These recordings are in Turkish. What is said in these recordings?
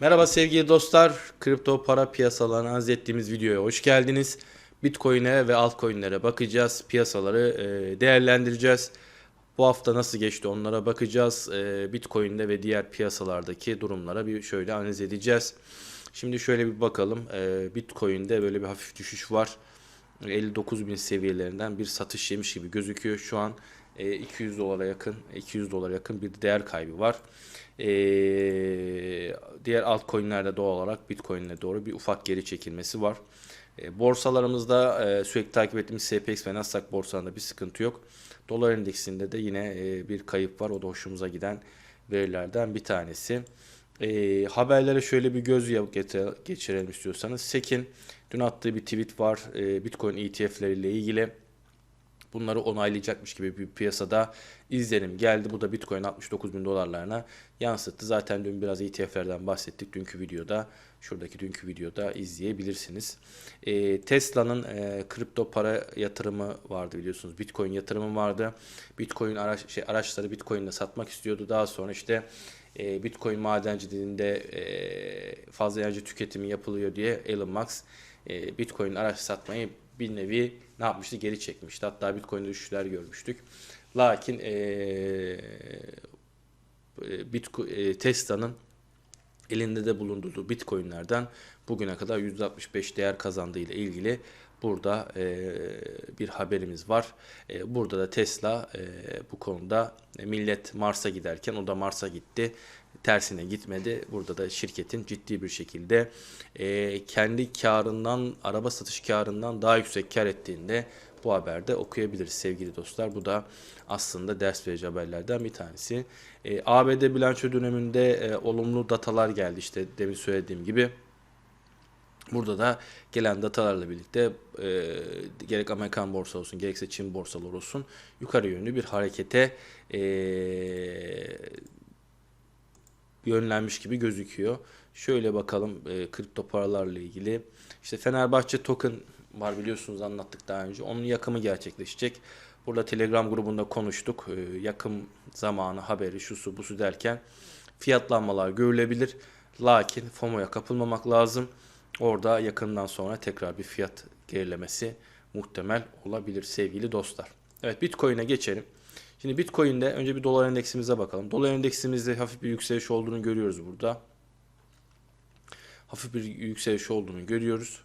Merhaba sevgili dostlar. Kripto para piyasalarına arz ettiğimiz videoya hoş geldiniz. Bitcoin'e ve altcoin'lere bakacağız. Piyasaları e, değerlendireceğiz. Bu hafta nasıl geçti onlara bakacağız. E, Bitcoin'de ve diğer piyasalardaki durumlara bir şöyle analiz edeceğiz. Şimdi şöyle bir bakalım. E, Bitcoin'de böyle bir hafif düşüş var. 59 bin seviyelerinden bir satış yemiş gibi gözüküyor. Şu an e, 200 dolara yakın 200 dolara yakın bir değer kaybı var. E, diğer altcoin'lerde doğal olarak Bitcoin'e doğru bir ufak geri çekilmesi var. E, borsalarımızda e, sürekli takip ettiğimiz SPX ve Nasdaq borsalarında bir sıkıntı yok. Dolar endeksinde de yine e, bir kayıp var. O da hoşumuza giden verilerden bir tanesi. E, haberlere şöyle bir göz geçirelim istiyorsanız. Sekin dün attığı bir tweet var. E, Bitcoin ETF'leriyle ilgili. Bunları onaylayacakmış gibi bir piyasada izlenim geldi. Bu da Bitcoin 69 bin dolarlarına yansıttı. Zaten dün biraz ETF'lerden bahsettik. Dünkü videoda, şuradaki dünkü videoda izleyebilirsiniz. E, Tesla'nın e, kripto para yatırımı vardı biliyorsunuz. Bitcoin yatırımı vardı. Bitcoin araç, şey, araçları Bitcoin'le satmak istiyordu. Daha sonra işte e, Bitcoin madenciliğinde e, fazla enerji tüketimi yapılıyor diye Elon Musk e, Bitcoin araç satmayı bir nevi ne yapmıştı? Geri çekmişti. Hatta Bitcoin'de düşüşler görmüştük. Lakin e, Bitcoin, e, Tesla'nın elinde de bulundurduğu Bitcoin'lerden bugüne kadar %65 değer kazandığı ile ilgili burada e, bir haberimiz var. E, burada da Tesla e, bu konuda e, millet Mars'a giderken o da Mars'a gitti. Tersine gitmedi. Burada da şirketin ciddi bir şekilde e, kendi karından, araba satış karından daha yüksek kar ettiğinde bu haberde okuyabiliriz sevgili dostlar. Bu da aslında ders verici haberlerden bir tanesi. E, ABD bilanço döneminde e, olumlu datalar geldi işte demin söylediğim gibi. Burada da gelen datalarla birlikte e, gerek Amerikan borsa olsun gerekse Çin borsaları olsun yukarı yönlü bir harekete e, yönlenmiş gibi gözüküyor. Şöyle bakalım e, kripto paralarla ilgili. İşte Fenerbahçe token var biliyorsunuz anlattık daha önce. Onun yakımı gerçekleşecek. Burada Telegram grubunda konuştuk. E, yakım zamanı haberi şusu busu derken fiyatlanmalar görülebilir. Lakin FOMO'ya kapılmamak lazım. Orada yakından sonra tekrar bir fiyat gerilemesi muhtemel olabilir sevgili dostlar. Evet Bitcoin'e geçelim. Şimdi Bitcoin'de önce bir dolar endeksimize bakalım. Dolar endeksimizde hafif bir yükseliş olduğunu görüyoruz burada. Hafif bir yükseliş olduğunu görüyoruz.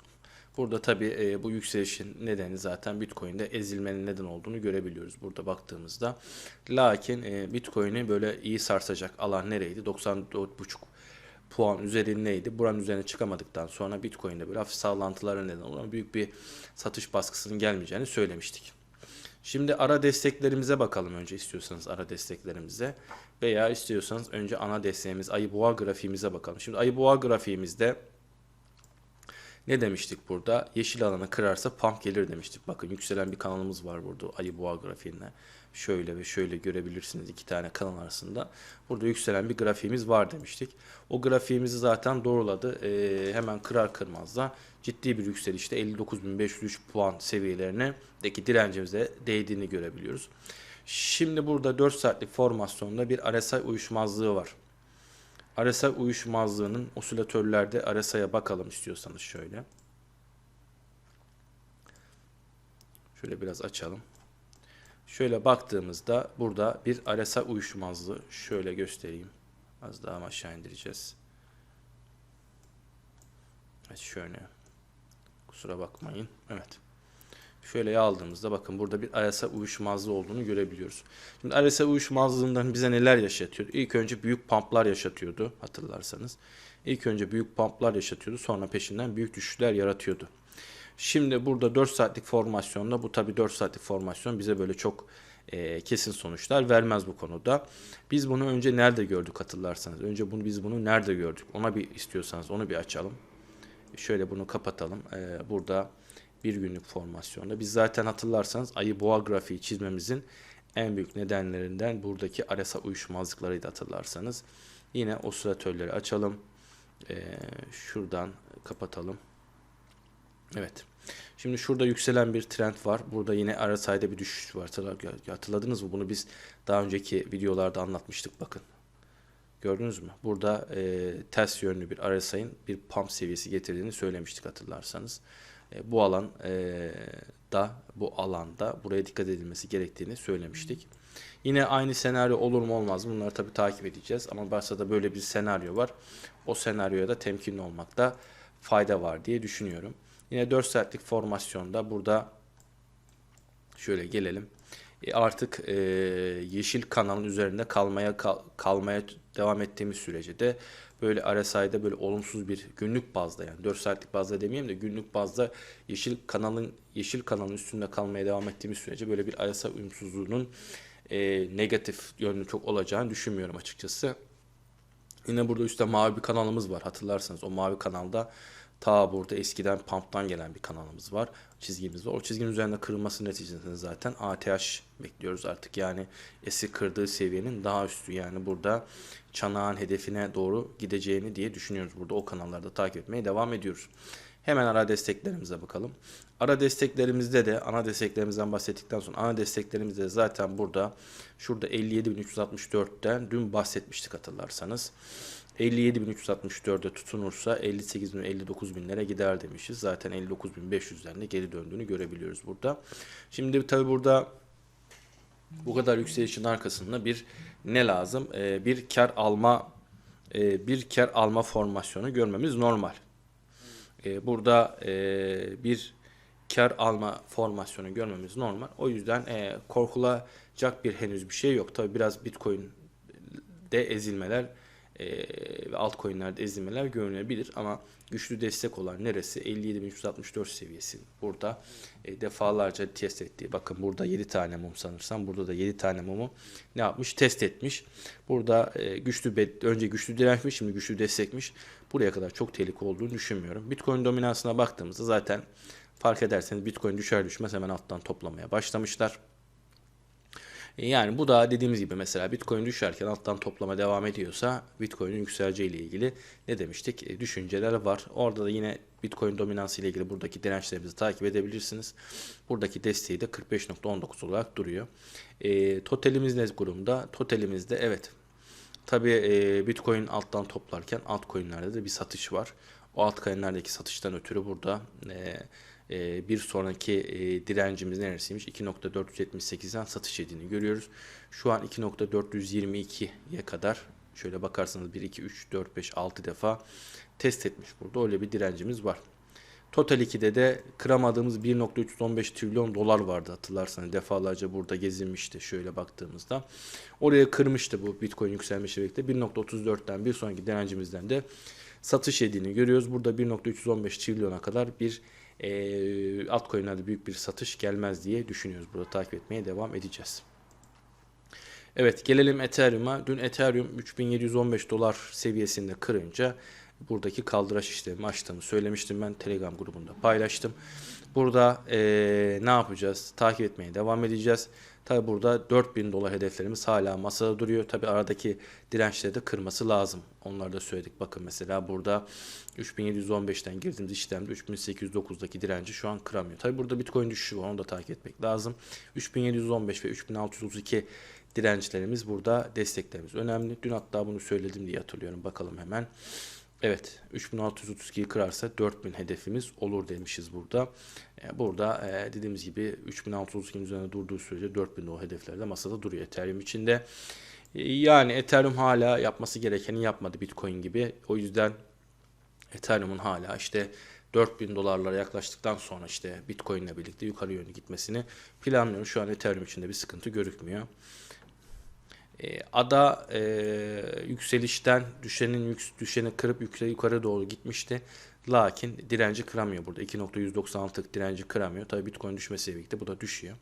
Burada tabi e, bu yükselişin nedeni zaten Bitcoin'de ezilmenin neden olduğunu görebiliyoruz burada baktığımızda. Lakin e, Bitcoin'i böyle iyi sarsacak alan nereydi? 94,5 puan üzerindeydi. Buranın üzerine çıkamadıktan sonra Bitcoin'de böyle hafif sallantılara neden olan büyük bir satış baskısının gelmeyeceğini söylemiştik. Şimdi ara desteklerimize bakalım önce istiyorsanız ara desteklerimize veya istiyorsanız önce ana desteğimiz ayı boğa grafiğimize bakalım. Şimdi ayı boğa grafiğimizde ne demiştik burada? Yeşil alanı kırarsa pump gelir demiştik. Bakın yükselen bir kanalımız var burada ayı boğa grafiğinde. Şöyle ve şöyle görebilirsiniz iki tane kanal arasında. Burada yükselen bir grafiğimiz var demiştik. O grafiğimizi zaten doğruladı. Ee, hemen kırar kırmaz da ciddi bir yükselişte 59.503 puan seviyelerine deki direncimize değdiğini görebiliyoruz. Şimdi burada 4 saatlik formasyonda bir RSI uyuşmazlığı var. RSI uyuşmazlığının osilatörlerde RSI'ye bakalım istiyorsanız şöyle. Şöyle biraz açalım. Şöyle baktığımızda burada bir RSI uyuşmazlığı şöyle göstereyim. Az daha aşağı indireceğiz. Evet şöyle. Kusura bakmayın. Evet. Şöyle aldığımızda bakın burada bir RSI uyuşmazlığı olduğunu görebiliyoruz. Şimdi RSI uyuşmazlığından bize neler yaşatıyor? İlk önce büyük pumplar yaşatıyordu hatırlarsanız. İlk önce büyük pumplar yaşatıyordu sonra peşinden büyük düşüşler yaratıyordu. Şimdi burada 4 saatlik formasyonda bu tabi 4 saatlik formasyon bize böyle çok e, kesin sonuçlar vermez bu konuda. Biz bunu önce nerede gördük hatırlarsanız. Önce bunu biz bunu nerede gördük? Ona bir istiyorsanız onu bir açalım. Şöyle bunu kapatalım. E, burada bir günlük formasyonda. Biz zaten hatırlarsanız ayı boğa grafiği çizmemizin en büyük nedenlerinden buradaki RSI uyuşmazlıklarıydı hatırlarsanız. Yine osilatörleri açalım. E, şuradan kapatalım. Evet. Şimdi şurada yükselen bir trend var. Burada yine RSI'de bir düşüş var. Hatırladınız mı? Bunu biz daha önceki videolarda anlatmıştık bakın. Gördünüz mü? Burada e, ters yönlü bir RSI'nin bir pump seviyesi getirdiğini söylemiştik hatırlarsanız. E, bu alan e, da bu alanda buraya dikkat edilmesi gerektiğini söylemiştik. Yine aynı senaryo olur mu olmaz mı? Bunları tabii takip edeceğiz. Ama varsa da böyle bir senaryo var. O senaryoya da temkinli olmakta fayda var diye düşünüyorum. Yine 4 saatlik formasyonda burada şöyle gelelim. E, artık e, yeşil kanalın üzerinde kalmaya kal- kalmaya devam ettiğimiz sürece de böyle RSI'de böyle olumsuz bir günlük bazda yani 4 saatlik bazda demeyeyim de günlük bazda yeşil kanalın yeşil kanalın üstünde kalmaya devam ettiğimiz sürece böyle bir RSI uyumsuzluğunun e, negatif yönlü çok olacağını düşünmüyorum açıkçası. Yine burada üstte mavi bir kanalımız var. Hatırlarsanız o mavi kanalda ta burada eskiden pump'tan gelen bir kanalımız var. Çizgimiz var. O çizginin üzerinde kırılması neticesinde zaten ATH bekliyoruz artık. Yani eski kırdığı seviyenin daha üstü. Yani burada çanağın hedefine doğru gideceğini diye düşünüyoruz. Burada o kanallarda takip etmeye devam ediyoruz. Hemen ara desteklerimize bakalım. Ara desteklerimizde de ana desteklerimizden bahsettikten sonra ana desteklerimizde de zaten burada şurada 57.364'ten dün bahsetmiştik hatırlarsanız. 57.364'e tutunursa 58.000 59.000'lere gider demişiz. Zaten 59.500'lerine geri döndüğünü görebiliyoruz burada. Şimdi tabi burada bu kadar yükselişin arkasında bir ne lazım? Ee, bir kar alma e, bir kar alma formasyonu görmemiz normal. Ee, burada e, bir kar alma formasyonu görmemiz normal. O yüzden e, korkulacak bir henüz bir şey yok. Tabi biraz Bitcoin de ezilmeler ve altcoin'lerde ezilmeler görülebilir ama güçlü destek olan neresi? 57.364 seviyesi. Burada e, defalarca test ettiği. Bakın burada 7 tane mum sanırsam. Burada da 7 tane mumu ne yapmış? Test etmiş. Burada e, güçlü önce güçlü dirençmiş, şimdi güçlü destekmiş. Buraya kadar çok tehlikeli olduğunu düşünmüyorum. Bitcoin dominansına baktığımızda zaten fark ederseniz Bitcoin düşer düşmez hemen alttan toplamaya başlamışlar. E, Yani bu da dediğimiz gibi mesela Bitcoin düşerken alttan toplama devam ediyorsa Bitcoin'in yükseleceği ile ilgili ne demiştik? E, düşünceler var. Orada da yine Bitcoin dominansı ile ilgili buradaki dirençlerimizi takip edebilirsiniz. Buradaki desteği de 45.19 olarak duruyor. E, totalimiz ne durumda? Totalimizde evet Tabii e, Bitcoin alttan toplarken altcoin'lerde de bir satış var. O altcoin'lerdeki satıştan ötürü burada e, e, bir sonraki e, direncimiz neresiymiş? 2.478'den satış edildiğini görüyoruz. Şu an 2.422'ye kadar şöyle bakarsanız 1, 2, 3, 4, 5, 6 defa test etmiş burada. Öyle bir direncimiz var. Total 2'de de kıramadığımız 1.315 trilyon dolar vardı hatırlarsanız defalarca burada gezinmişti şöyle baktığımızda. Oraya kırmıştı bu Bitcoin yükselmesiyle birlikte 1.34'ten bir sonraki direncimizden de satış edildiğini görüyoruz. Burada 1.315 trilyona kadar bir e, altcoin'lerde büyük bir satış gelmez diye düşünüyoruz. Burada takip etmeye devam edeceğiz. Evet gelelim Ethereum'a. Dün Ethereum 3715 dolar seviyesinde kırınca buradaki kaldıraç işlemi açtığımı söylemiştim ben Telegram grubunda paylaştım. Burada eee, ne yapacağız? Takip etmeye devam edeceğiz. Tabi burada 4000 dolar hedeflerimiz hala masada duruyor. Tabi aradaki dirençleri de kırması lazım. Onları da söyledik. Bakın mesela burada 3715'ten girdiğimiz işlemde 3809'daki direnci şu an kıramıyor. Tabi burada Bitcoin düşüşü var. Onu da takip etmek lazım. 3715 ve 3632 dirençlerimiz burada desteklerimiz önemli. Dün hatta bunu söyledim diye hatırlıyorum. Bakalım hemen. Evet 3632'yi kırarsa 4000 hedefimiz olur demişiz burada. E, Burada e, dediğimiz gibi 3632'nin üzerine durduğu sürece 4000 o hedefler de masada duruyor Ethereum içinde. E, Yani Ethereum hala yapması gerekeni yapmadı Bitcoin gibi. O yüzden Ethereum'un hala işte 4000 dolarlara yaklaştıktan sonra işte Bitcoin ile birlikte yukarı yönlü gitmesini planlıyorum. Şu an Ethereum içinde bir sıkıntı görükmüyor. E, ada e, yükselişten düşenin düşeni kırıp yukarı doğru gitmişti. Lakin direnci kıramıyor burada. 2.196'lık direnci kıramıyor. Tabii Bitcoin düşmesiyle birlikte bu da düşüyor.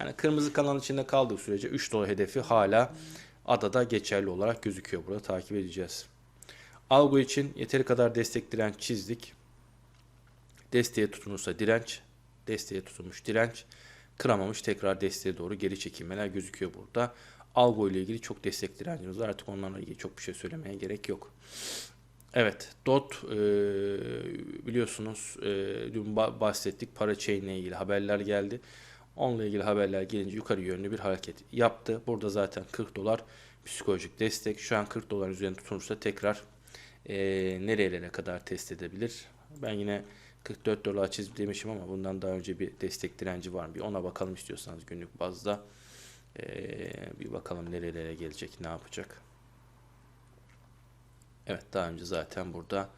Yani kırmızı kanalın içinde kaldığı sürece 3 dolar hedefi hala adada geçerli olarak gözüküyor. Burada takip edeceğiz. Algo için yeteri kadar destek direnç çizdik. Desteğe tutunursa direnç, desteğe tutunmuş direnç, kıramamış tekrar desteğe doğru geri çekilmeler gözüküyor burada. Algo ile ilgili çok destek var. Artık onlarla ilgili çok bir şey söylemeye gerek yok. Evet, DOT e, biliyorsunuz e, dün ba- bahsettik para chain ile ilgili haberler geldi. Onunla ilgili haberler gelince yukarı yönlü bir hareket yaptı. Burada zaten 40 dolar psikolojik destek. Şu an 40 dolar üzerinde tutunursa tekrar e, nerelere kadar test edebilir? Ben yine 44 dolar çizim demişim ama bundan daha önce bir destek direnci var mı? Bir ona bakalım istiyorsanız günlük bazda. Ee, bir bakalım nerelere gelecek, ne yapacak. Evet daha önce zaten burada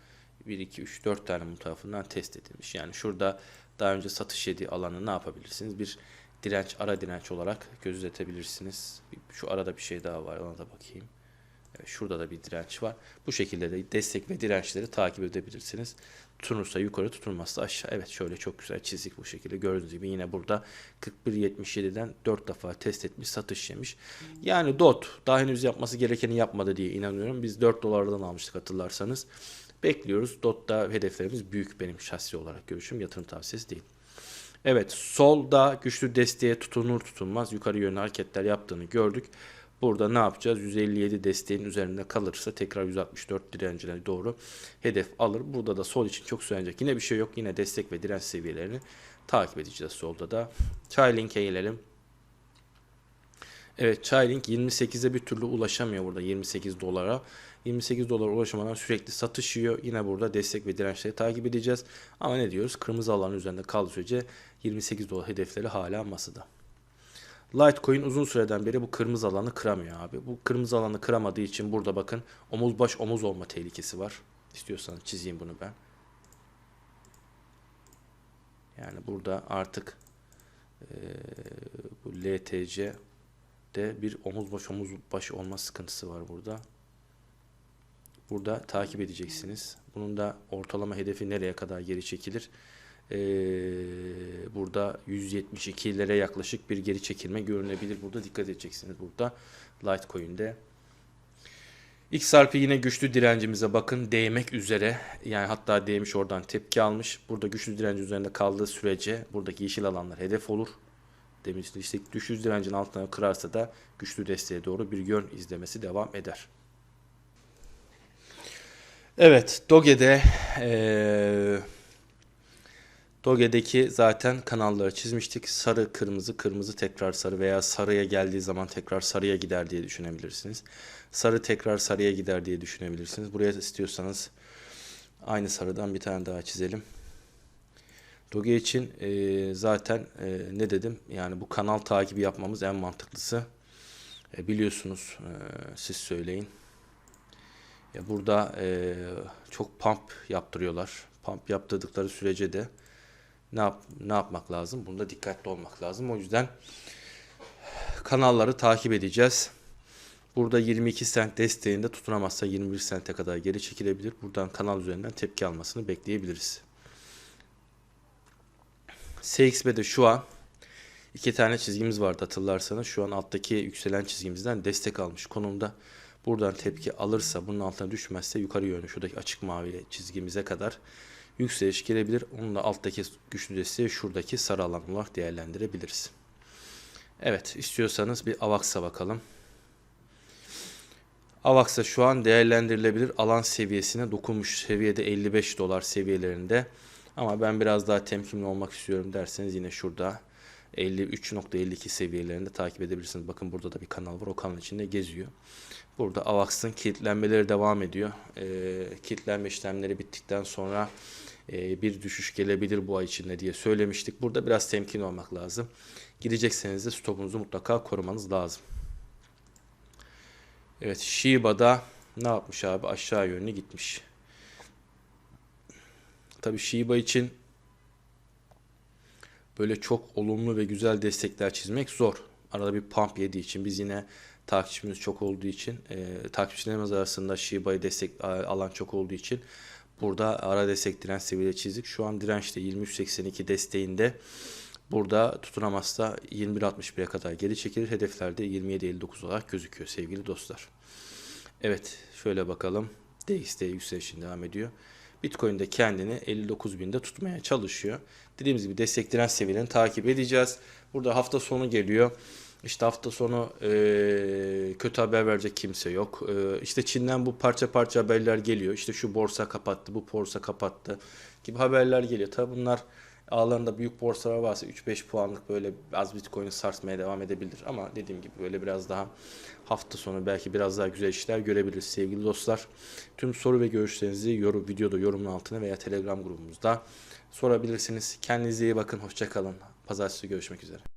1, 2, 3, 4 tane mum tarafından test edilmiş. Yani şurada daha önce satış yediği alanı ne yapabilirsiniz? Bir direnç, ara direnç olarak gözetebilirsiniz. Bir- Şu arada bir şey daha var ona da bakayım. Evet, şurada da bir direnç var. Bu şekilde de destek ve dirençleri takip edebilirsiniz. Tutunursa yukarı tutunmazsa aşağı. Evet şöyle çok güzel çizik bu şekilde. Gördüğünüz gibi yine burada 41.77'den 4 defa test etmiş satış yemiş. Yani DOT daha henüz yapması gerekeni yapmadı diye inanıyorum. Biz 4 dolardan almıştık hatırlarsanız. Bekliyoruz. DOT'ta hedeflerimiz büyük benim şahsi olarak görüşüm. Yatırım tavsiyesi değil. Evet solda güçlü desteğe tutunur tutunmaz yukarı yönlü hareketler yaptığını gördük. Burada ne yapacağız? 157 desteğin üzerinde kalırsa tekrar 164 direncine doğru hedef alır. Burada da sol için çok söylenecek yine bir şey yok. Yine destek ve direnç seviyelerini takip edeceğiz solda da. Çaylink'e gelelim. Evet Çaylink 28'e bir türlü ulaşamıyor burada 28 dolara. 28 dolara ulaşamadan sürekli satış yiyor. Yine burada destek ve dirençleri takip edeceğiz. Ama ne diyoruz? Kırmızı alanın üzerinde kaldığı sürece 28 dolar hedefleri hala masada. Litecoin uzun süreden beri bu kırmızı alanı kıramıyor abi. Bu kırmızı alanı kıramadığı için burada bakın omuz baş omuz olma tehlikesi var. İstiyorsanız çizeyim bunu ben. Yani burada artık eee, bu LTC de bir omuz baş omuz baş olma sıkıntısı var burada. Burada takip edeceksiniz. Bunun da ortalama hedefi nereye kadar geri çekilir? Ee, burada 172'lere yaklaşık bir geri çekilme görünebilir. Burada dikkat edeceksiniz burada Litecoin'de. XRP yine güçlü direncimize bakın değmek üzere yani hatta değmiş oradan tepki almış. Burada güçlü direnci üzerinde kaldığı sürece buradaki yeşil alanlar hedef olur. Demiştik işte düşüş direncin altına kırarsa da güçlü desteğe doğru bir yön izlemesi devam eder. Evet Doge'de eee Doge'deki zaten kanalları çizmiştik. Sarı, kırmızı, kırmızı tekrar sarı veya sarıya geldiği zaman tekrar sarıya gider diye düşünebilirsiniz. Sarı tekrar sarıya gider diye düşünebilirsiniz. Buraya istiyorsanız aynı sarıdan bir tane daha çizelim. Doge için e, zaten e, ne dedim? Yani bu kanal takibi yapmamız en mantıklısı. E, biliyorsunuz e, siz söyleyin. Ya burada e, çok pump yaptırıyorlar. Pump yaptırdıkları sürece de ne yap ne yapmak lazım? Bunda dikkatli olmak lazım. O yüzden kanalları takip edeceğiz. Burada 22 sent desteğinde tutunamazsa 21 sente kadar geri çekilebilir. Buradan kanal üzerinden tepki almasını bekleyebiliriz. CXB'de şu an iki tane çizgimiz vardı hatırlarsanız. Şu an alttaki yükselen çizgimizden destek almış konumda. Buradan tepki alırsa bunun altına düşmezse yukarı yönlü şuradaki açık mavi çizgimize kadar yükseliş gelebilir. Onun da alttaki güçlü desteği şuradaki sarı alan olarak değerlendirebiliriz. Evet istiyorsanız bir AVAX'a bakalım. AVAX'a şu an değerlendirilebilir alan seviyesine dokunmuş seviyede 55 dolar seviyelerinde. Ama ben biraz daha temkinli olmak istiyorum derseniz yine şurada 53.52 seviyelerinde takip edebilirsiniz. Bakın burada da bir kanal var. O kanal içinde geziyor. Burada AVAX'ın kilitlenmeleri devam ediyor. E, kilitlenme işlemleri bittikten sonra bir düşüş gelebilir bu ay içinde diye söylemiştik. Burada biraz temkin olmak lazım. Gidecekseniz de stopunuzu mutlaka korumanız lazım. Evet Shiba'da ne yapmış abi? Aşağı yönlü gitmiş. Tabii Shiba için böyle çok olumlu ve güzel destekler çizmek zor. Arada bir pump yediği için biz yine takipçimiz çok olduğu için e, takipçilerimiz arasında Shiba'yı destek alan çok olduğu için burada ara destek direnç seviyeleri çizdik. Şu an dirençte 23.82 desteğinde burada tutunamazsa 21.61'e kadar geri çekilir. Hedeflerde 27.59 olarak gözüküyor sevgili dostlar. Evet şöyle bakalım. DXT yükselişin devam ediyor. Bitcoin de kendini 59 binde tutmaya çalışıyor. Dediğimiz gibi destek direnç seviyelerini takip edeceğiz. Burada hafta sonu geliyor. İşte hafta sonu e, kötü haber verecek kimse yok. E, işte Çin'den bu parça parça haberler geliyor. İşte şu borsa kapattı, bu borsa kapattı gibi haberler geliyor. Tabi bunlar Ağlarında büyük borsalar varsa 3-5 puanlık böyle az Bitcoin'i sarsmaya devam edebilir. Ama dediğim gibi böyle biraz daha hafta sonu belki biraz daha güzel işler görebiliriz sevgili dostlar. Tüm soru ve görüşlerinizi yorum, videoda yorumun altına veya Telegram grubumuzda sorabilirsiniz. Kendinize iyi bakın. Hoşçakalın. Pazartesi görüşmek üzere.